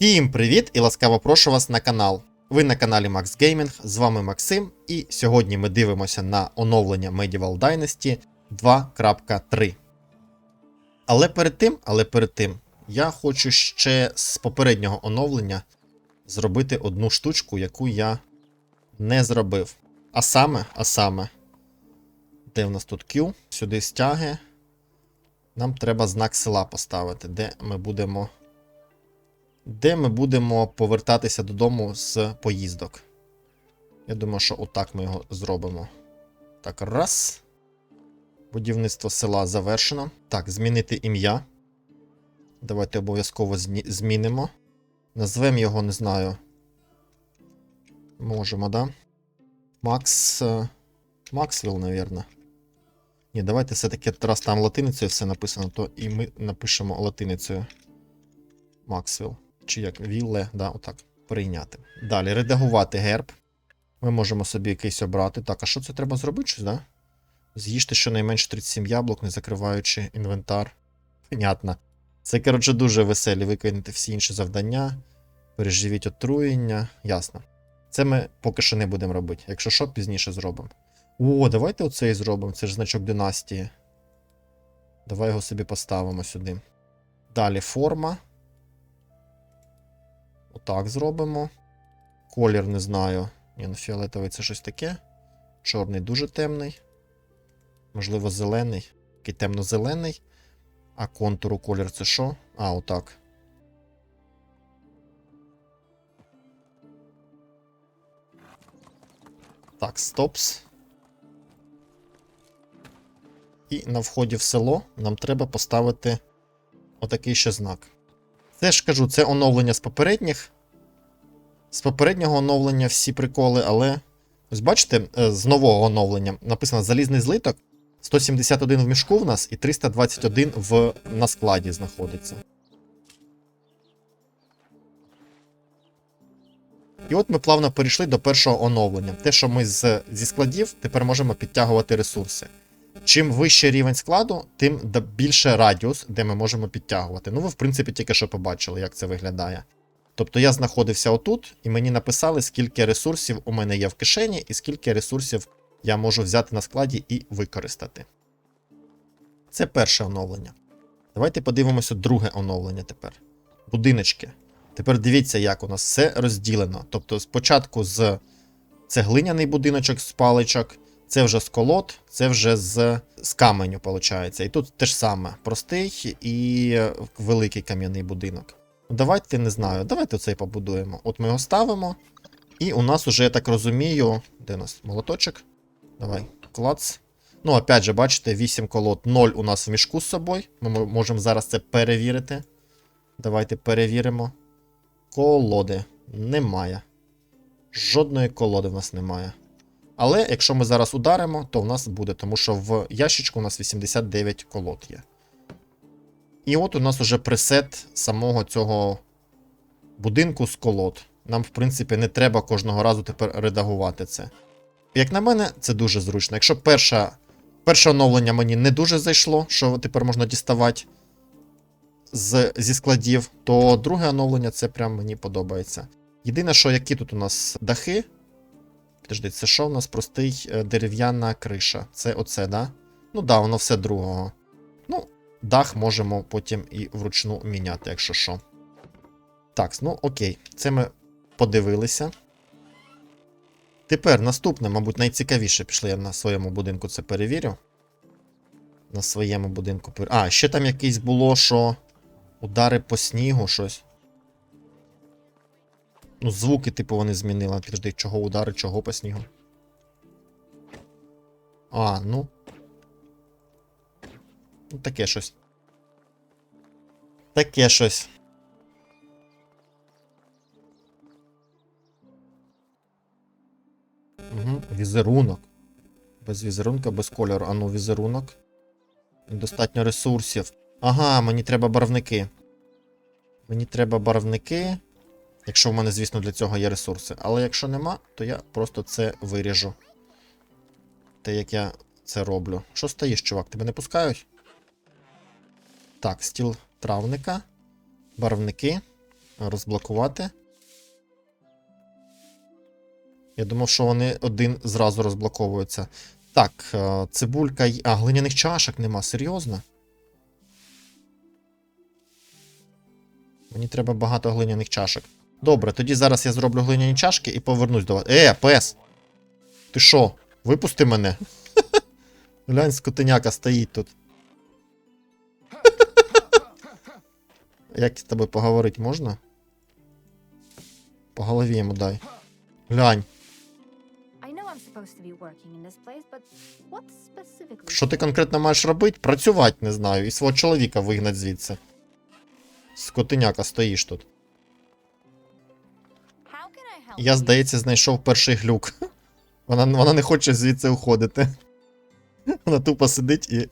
Всім привіт і ласкаво прошу вас на канал. Ви на каналі Max Gaming, з вами Максим, і сьогодні ми дивимося на оновлення Medieval Dynasty 2.3. Але перед тим, але перед тим, я хочу ще з попереднього оновлення зробити одну штучку, яку я не зробив. А саме, а саме, де в нас тут Q? Сюди стяги. Нам треба знак села поставити, де ми будемо де ми будемо повертатися додому з поїздок. Я думаю, що отак ми його зробимо. Так, раз. Будівництво села завершено. Так, змінити ім'я. Давайте обов'язково змінимо. Назвемо його, не знаю. Можемо, да? Макс. е, Максвелл, навірно. Ні, давайте все-таки раз там латиницею все написано, то і ми напишемо латиницею. Максвелл. Чи як Вілле, да, отак. Прийняти. Далі, редагувати герб. Ми можемо собі якийсь обрати. Так, а що це треба зробити? Щось, да? З'їжте щонайменше 37 яблук, не закриваючи інвентар. Понятно. Це, коротше, дуже веселі. Виконати всі інші завдання. Переживіть отруєння. Ясно. Це ми поки що не будемо робити. Якщо що, пізніше зробимо. О, давайте оцей зробимо. Це ж значок династії. Давай його собі поставимо сюди. Далі форма. Отак зробимо. Колір не знаю. Ні, ну фіолетовий це щось таке. Чорний дуже темний. Можливо, зелений. Такий темно-зелений. А контуру колір це що? А, отак. Так, стопс. І на вході в село нам треба поставити отакий ще знак. Це ж кажу, це оновлення з попередніх. З попереднього оновлення всі приколи, але. Ось бачите, е, з нового оновлення написано залізний злиток. 171 в мішку в нас і 321 в, на складі знаходиться. І от ми плавно перейшли до першого оновлення. Те, що ми з, зі складів тепер можемо підтягувати ресурси. Чим вищий рівень складу, тим більше радіус, де ми можемо підтягувати. Ну, ви, в принципі, тільки що побачили, як це виглядає. Тобто я знаходився отут, і мені написали, скільки ресурсів у мене є в кишені, і скільки ресурсів я можу взяти на складі і використати. Це перше оновлення. Давайте подивимося друге оновлення тепер. Будиночки. Тепер дивіться, як у нас все розділено. Тобто, спочатку з це глиняний будиночок з паличок, це вже з колод, це вже з, з каменю, виходить. І тут те ж саме: простий і великий кам'яний будинок. Давайте не знаю, давайте оцей побудуємо. От ми його ставимо. І у нас уже, я так розумію, де у нас молоточок? Давай, клац. Ну, опять же, бачите, 8 колод, 0 у нас в мішку з собою. Ми можемо зараз це перевірити. Давайте перевіримо. Колоди. Немає. Жодної колоди в нас немає. Але якщо ми зараз ударимо, то в нас буде, тому що в ящичку у нас 89 колод є. І от у нас уже пресет самого цього будинку з колод. Нам, в принципі, не треба кожного разу тепер редагувати це. Як на мене, це дуже зручно. Якщо перша, перше оновлення мені не дуже зайшло, що тепер можна діставати з, зі складів, то друге оновлення це прям мені подобається. Єдине, що які тут у нас дахи. Підожди, це що у нас простий е, дерев'яна криша? Це оце, да? Ну да, воно все другого. Ну, дах можемо потім і вручну міняти, якщо що. Так, ну окей, це ми подивилися. Тепер наступне, мабуть, найцікавіше пішли я на своєму будинку це перевірю. На своєму будинку. А, ще там якийсь було, що удари по снігу щось. Ну, звуки, типу, вони змінили. Підожди, чого удари, чого по снігу. А, ну. Ну, таке щось. Таке щось. Угу, візерунок. Без візерунка, без кольору. А ну, візерунок. Недостатньо ресурсів. Ага, мені треба барвники. Мені треба барвники. Якщо в мене, звісно, для цього є ресурси. Але якщо нема, то я просто це виріжу. Те, як я це роблю. Що стоїш, чувак? Тебе не пускають? Так, стіл травника. Барвники. розблокувати. Я думав, що вони один зразу розблоковуються. Так, е, цибулька. А, глиняних чашок нема, серйозно? Мені треба багато глиняних чашок. Добре, тоді зараз я зроблю глиняні чашки і повернусь до вас. Е, пес! Ти що? Випусти мене. Глянь, скотиняка стоїть тут. Як з тобою поговорити можна? По голові йому дай. Глянь, що ти конкретно маєш робити? Працювати не знаю, і свого чоловіка вигнать звідси. Скотиняка стоїш тут. Я, здається, знайшов перший глюк. Вона, вона не хоче звідси уходити. Вона тупо сидить і.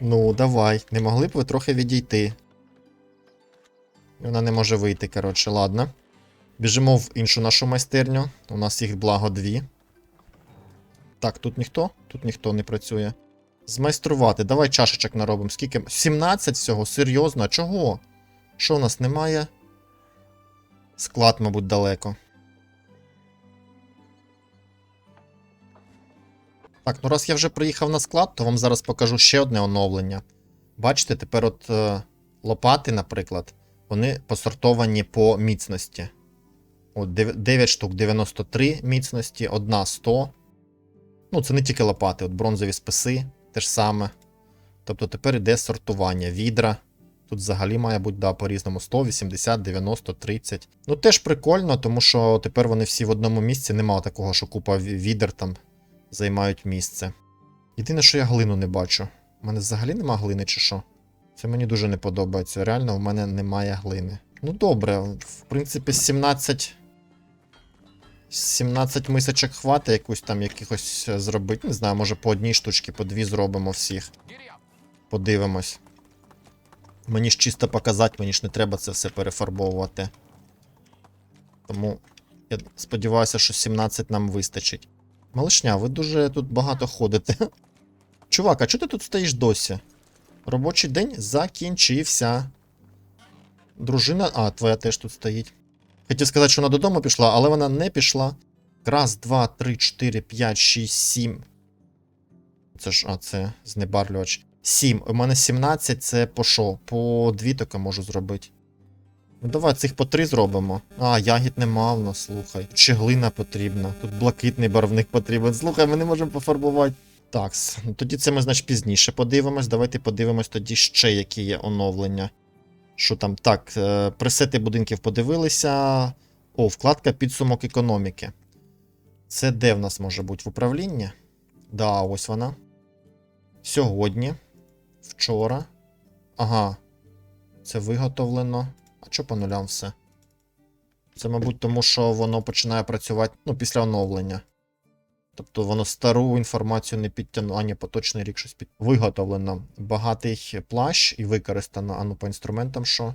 Ну, давай, не могли б ви трохи відійти. Вона не може вийти, коротше, ладно. Біжимо в іншу нашу майстерню. У нас їх благо дві. Так, тут ніхто? Тут ніхто не працює. Змайструвати. Давай чашечок наробимо. Скільки? 17 всього? Серйозно? Чого? Що у нас немає? Склад, мабуть, далеко. Так, ну раз я вже приїхав на склад, то вам зараз покажу ще одне оновлення. Бачите, тепер от е, лопати, наприклад, вони посортовані по міцності. От 9 штук 93 міцності, одна 100. Ну, це не тільки лопати, от бронзові списи те ж саме. Тобто тепер йде сортування. Відра. Тут взагалі має бути да, по-різному 100, 80, 90, 30. Ну теж прикольно, тому що тепер вони всі в одному місці. Нема такого, що купа ві- відер там займають місце. Єдине, що я глину не бачу. У мене взагалі нема глини чи що? Це мені дуже не подобається. Реально, у мене немає глини. Ну добре, в принципі, 17. 17 мисочок хватить якусь там якихось е, зробити. Не знаю, може по одній штучці, по дві зробимо всіх. Подивимось. Мені ж чисто показати, мені ж не треба це все перефарбовувати. Тому я сподіваюся, що 17 нам вистачить. Малишня, ви дуже тут багато ходите. Чувак, а чого ти тут стоїш досі? Робочий день закінчився. Дружина. А, твоя теж тут стоїть. Хотів сказати, що вона додому пішла, але вона не пішла. Раз, два, три, чотири, п'ять, шість, сім. Це ж, а, це знебарлювач. Сім. У мене 17, це по що? По дві таке можу зробити. Ну давай цих по три зробимо. А, ягід нема в нас, слухай. Тут глина потрібна. Тут блакитний барвник потрібен. Слухай, ми не можемо пофарбувати. Так, ну тоді це ми, значить, пізніше подивимось. Давайте подивимось тоді ще, які є оновлення. Що там? Так, е, пресети будинків подивилися. О, вкладка підсумок економіки. Це де в нас може бути? В управлінні? Да, ось вона. Сьогодні. Вчора. Ага. Це виготовлено. Що по нулям все? Це, мабуть, тому що воно починає працювати ну, після оновлення. Тобто воно стару інформацію не підтягнуло, а ні, поточний рік щось під... Виготовлено. Багатий плащ і використано. А ну по інструментам що?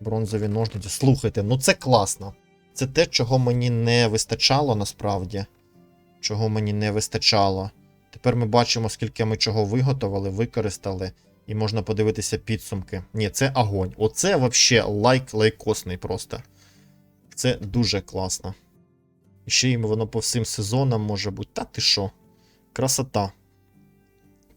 Бронзові ножниці. Слухайте, ну це класно. Це те, чого мені не вистачало насправді. Чого мені не вистачало. Тепер ми бачимо, скільки ми чого виготовили, використали, і можна подивитися підсумки. Ні, це огонь. Оце вообще лайк лайкосний просто. Це дуже класно. І ще й воно по всім сезонам може бути. Та ти що? Красота.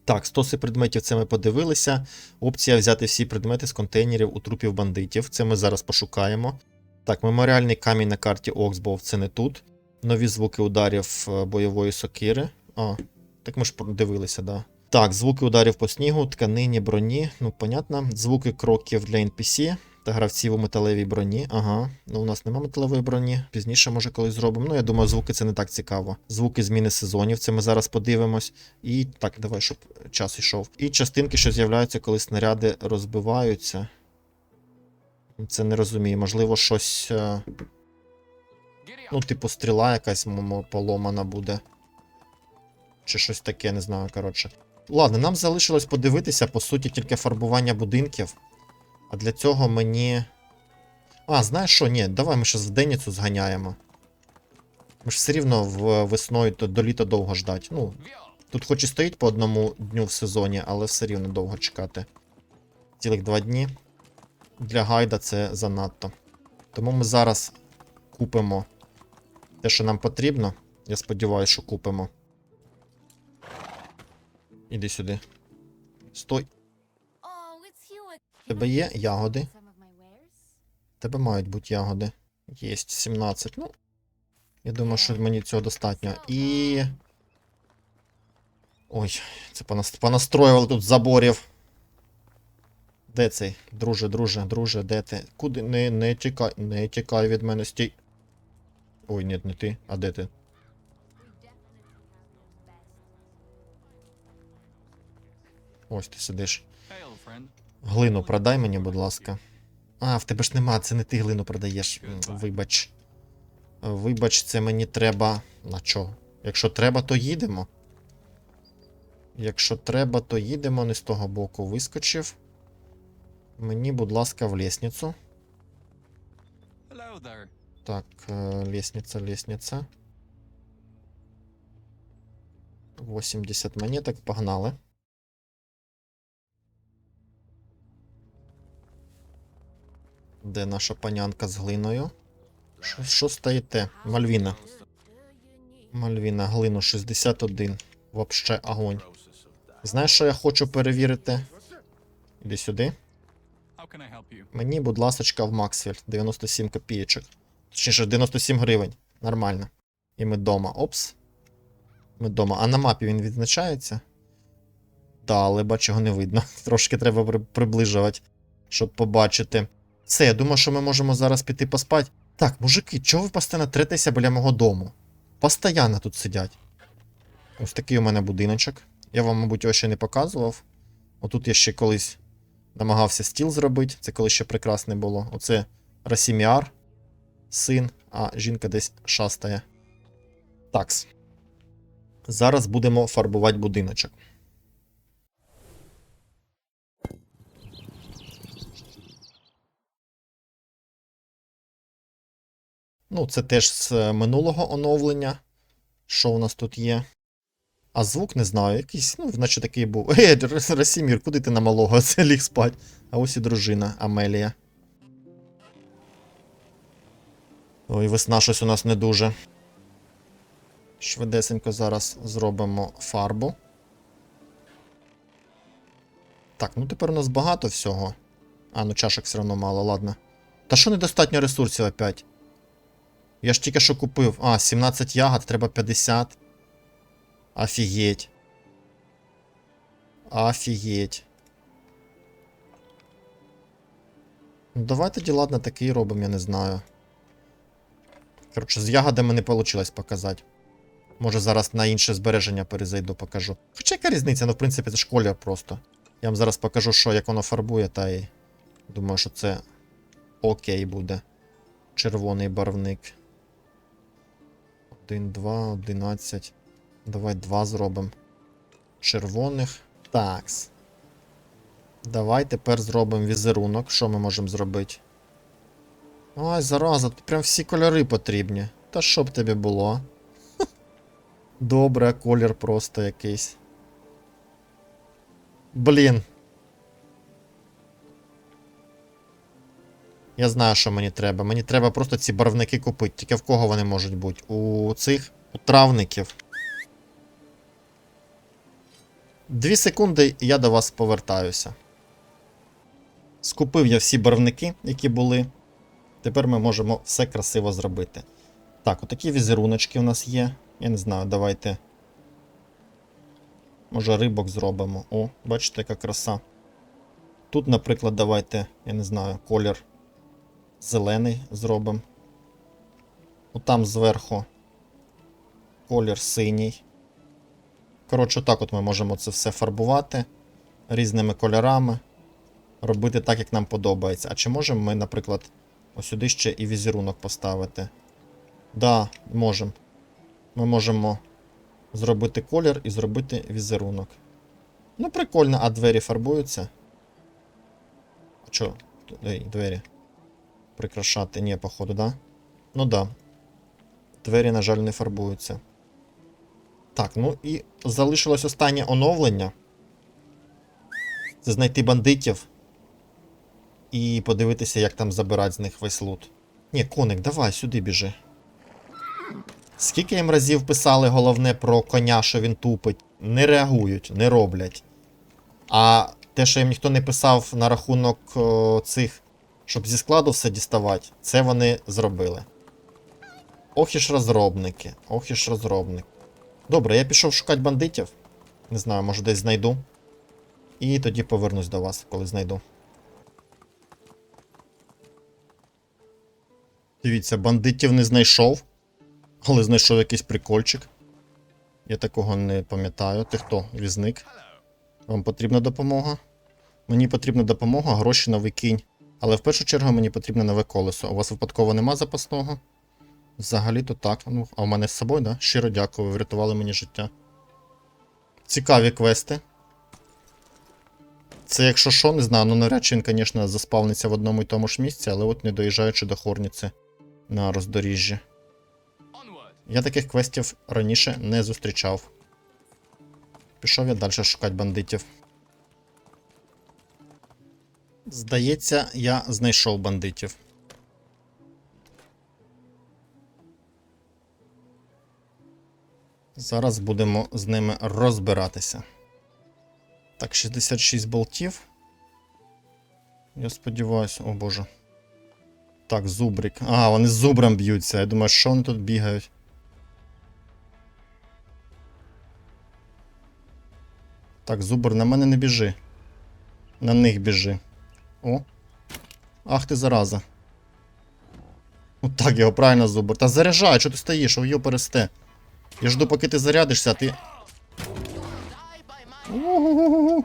Так, стоси предметів це ми подивилися. Опція взяти всі предмети з контейнерів у трупів бандитів. Це ми зараз пошукаємо. Так, меморіальний камінь на карті Оксбов це не тут. Нові звуки ударів е, бойової сокири. А, так ми ж дивилися, да. Так, звуки ударів по снігу, тканині, броні. Ну, понятно. Звуки кроків для NPC та гравців у металевій броні. Ага. Ну, у нас нема металевої броні. Пізніше, може, колись зробимо. Ну, я думаю, звуки це не так цікаво. Звуки зміни сезонів, це ми зараз подивимось. І так, давай, щоб час йшов. І частинки, що з'являються, коли снаряди розбиваються. Це не розумію. Можливо, щось. е, Ну, типу, стріла якась поломана буде. Чи щось таке, не знаю, коротше. Ладно, нам залишилось подивитися, по суті, тільки фарбування будинків. А для цього мені. А, знаєш що? Ні, давай ми ще в Деніцу зганяємо. Ми ж все рівно в весною то до літа довго ждать. Ну, тут хоч і стоїть по одному дню в сезоні, але все рівно довго чекати. Цілих два дні. Для гайда це занадто. Тому ми зараз купимо те, що нам потрібно. Я сподіваюся, що купимо. Іди сюди. Стой. Oh, Тебе є ягоди? Тебе мають бути ягоди. Єсть 17. Ну. Я думаю, що мені цього достатньо. І. Ой, це понас- понастроювали тут заборів. Де цей? Друже, друже, друже, де ти? Куди? Не, не тікай, не тікай від мене, стій. Ой, ні, не ти. А де ти? Ось ти сидиш. Глину продай мені, будь ласка. А, в тебе ж нема, це не ти глину продаєш. Вибач. Вибач, це мені треба. На чого? Якщо треба, то їдемо. Якщо треба, то їдемо. Не з того боку вискочив. Мені, будь ласка, в лісницю. Так, е, лестница, лестница. 80 монеток, погнали. Де наша панянка з глиною? Що, що стоїте? Мальвіна. Мальвіна, глину 61. Вообще огонь. Знаєш, що я хочу перевірити? Іди сюди. Мені, будь ласочка, в Максвель 97 копійочок. Точніше, 97 гривень. Нормально. І ми дома. Опс. Ми дома. А на мапі він відзначається? Да, але бачу, його не видно. Трошки треба приближувати, щоб побачити. Все, я думаю, що ми можемо зараз піти поспати. Так, мужики, чого ви постійно третеся біля мого дому? Постоянно тут сидять. Ось такий у мене будиночок. Я вам, мабуть, його ще не показував. Отут я ще колись намагався стіл зробити. Це коли ще прекрасне було. Оце Расіміар, син, а жінка десь шастає. Такс. Зараз будемо фарбувати будиночок. Ну, це теж з е, минулого оновлення. Що у нас тут є? А звук не знаю, якийсь, ну, наче такий був. Ей, Расімір, куди ти на малого? Це ліг спать. А ось і дружина Амелія. Ой, весна щось у нас не дуже. Швидесенько зараз зробимо фарбу. Так, ну тепер у нас багато всього. А, ну чашок все одно мало, ладно. Та що недостатньо ресурсів опять? Я ж тільки що купив. А, 17 ягод, треба 50. Офігеть. Офігеть. Ну, давай тоді, ладно, такий робимо, я не знаю. Коротше, з ягодами не вийшло показати. Може зараз на інше збереження перезайду, покажу. Хоча яка різниця, ну в принципі це ж колір просто. Я вам зараз покажу, що як воно фарбує, та й думаю, що це окей буде. Червоний барвник. 1, 2, 11. Давай два зробимо. Червоних. Такс. Давай тепер зробимо візерунок. Що ми можемо зробити? Ой, зараза, тут прям всі кольори потрібні. Та що б тобі було? Добре, колір просто якийсь. Блін. Я знаю, що мені треба. Мені треба просто ці барвники купити. Тільки в кого вони можуть бути? У цих у травників. Дві секунди, і я до вас повертаюся. Скупив я всі барвники, які були. Тепер ми можемо все красиво зробити. Так, отакі візеруночки у нас є. Я не знаю, давайте. Може, рибок зробимо. О, бачите, яка краса. Тут, наприклад, давайте, я не знаю, колір зелений зробимо. Отам зверху колір синій. Коротше, так от ми можемо це все фарбувати різними кольорами. Робити так, як нам подобається. А чи можемо ми, наприклад, ось сюди ще і візерунок поставити? Да, можемо. Ми можемо зробити колір і зробити візерунок. Ну, прикольно, а двері фарбуються. А чо? Ей, двері. Прикрашати. Ні, походу, да? Ну да. Двері, на жаль, не фарбуються. Так, ну і залишилось останнє оновлення. Це знайти бандитів. І подивитися, як там забирати з них весь лут. Ні, коник, давай, сюди біжи. Скільки їм разів писали головне про коня, що він тупить? Не реагують, не роблять. А те, що їм ніхто не писав на рахунок о, цих, щоб зі складу все діставати, це вони зробили. Ох і ж розробники, ох і ж розробник. Добре, я пішов шукати бандитів. Не знаю, може десь знайду. І тоді повернусь до вас, коли знайду. Дивіться, бандитів не знайшов, але знайшов якийсь прикольчик. Я такого не пам'ятаю. Ти хто? Візник? Вам потрібна допомога? Мені потрібна допомога, гроші новий кінь. Але в першу чергу мені потрібне нове колесо. У вас випадково нема запасного? Взагалі-то так. Ну, а в мене з собою, да? Щиро дякую, ви врятували мені життя. Цікаві квести. Це, якщо що, не знаю, ну навряд чи він, звісно, заспавниться в одному і тому ж місці, але от не доїжджаючи до Хорніці на роздоріжжі. Я таких квестів раніше не зустрічав. Пішов я далі шукати бандитів. Здається, я знайшов бандитів. Зараз будемо з ними розбиратися. Так, 66 болтів. Я сподіваюся, о боже. Так, зубрик. А, вони з зубром б'ються. Я думаю, що вони тут бігають. Так, зубр, на мене не біжи. На них біжи. О. Ах ти зараза. Ну так, його правильно зубр. Та заряджай, що ти стоїш, його пересте. Я жду, поки ти зарядишся, ти. Угу-гу-гу-гу.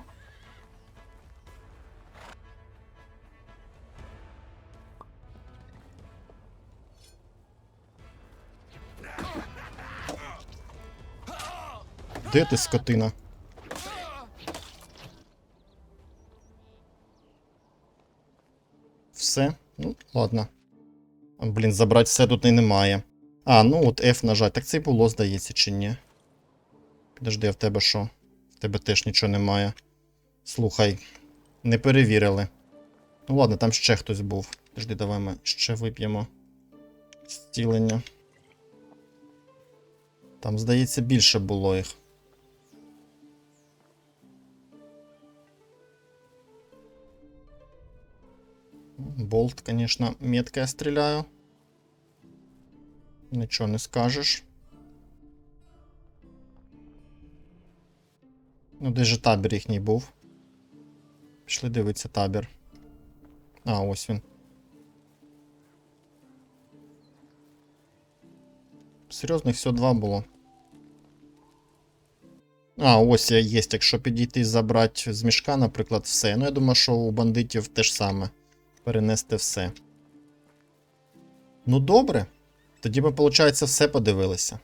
Де ти, скотина? Все? Ну, ладно. Блін, забрати все тут і немає. А, ну от F нажать. Так це й було, здається, чи ні? Підожди, а в тебе що? В тебе теж нічого немає. Слухай, не перевірили. Ну ладно, там ще хтось був. Підожди, давай ми ще вип'ємо. Зцілення. Там, здається, більше було їх. Болт, конечно, метко я стреляю. Нічого не скажеш. Ну, де же табір їхній був? Пішли дивитися табір. А, ось він. Серйозно, всього два було. А, ось є, якщо підійти забрати з мішка, наприклад, все. Ну, я думаю, що у бандитів те ж саме. Перенести все. Ну, добре. Тоді ми, виходить, все подивилися.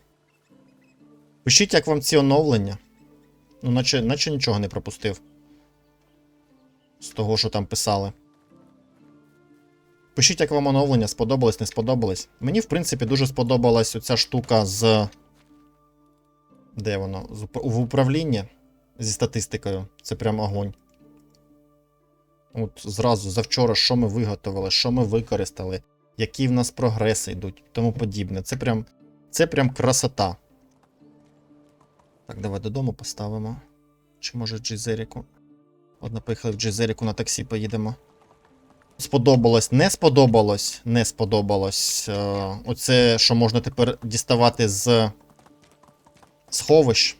Пишіть, як вам ці оновлення. Ну, наче, наче нічого не пропустив. З того, що там писали. Пишіть, як вам оновлення, сподобалось, не сподобалось. Мені, в принципі, дуже сподобалась оця штука з. Де воно? В управлінні зі статистикою. Це прям огонь. От зразу завчора, що ми виготовили, що ми використали, які в нас прогреси йдуть, тому подібне. Це прям, це прям красота. Так, давай додому поставимо. Чи може Джизеріку? Одна поїхали в Джизеріку на таксі поїдемо. Сподобалось, не сподобалось, не сподобалось. Е, оце, що можна тепер діставати з сховищ.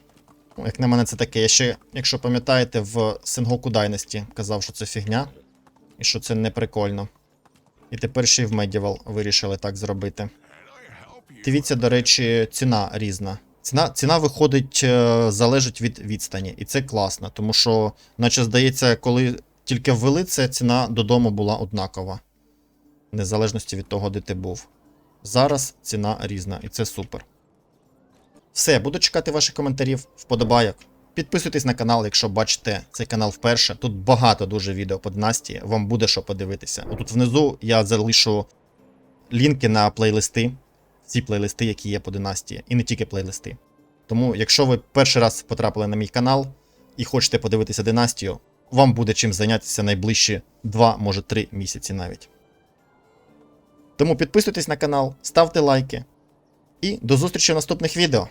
Як на мене, це таке. Я ще, якщо пам'ятаєте, в Sengoku Dynasty казав, що це фігня, і що це не прикольно. І тепер ще й в Medieval вирішили так зробити. Дивіться, до речі, ціна різна. Ціна, ціна виходить, е, залежить від відстані, і це класно, тому що, наче здається, коли тільки ввели це, ціна додому була однакова. Незалежності від того, де ти був. Зараз ціна різна, і це супер. Все, буду чекати ваших коментарів, вподобайок. Підписуйтесь на канал, якщо бачите цей канал вперше. Тут багато дуже відео по династії, вам буде що подивитися. Отут внизу я залишу лінки на плейлисти, всі плейлисти, які є по династії, і не тільки плейлисти. Тому, якщо ви перший раз потрапили на мій канал і хочете подивитися династію, вам буде чим зайнятися найближчі 2, може 3 місяці навіть. Тому підписуйтесь на канал, ставте лайки. І до зустрічі в наступних відео.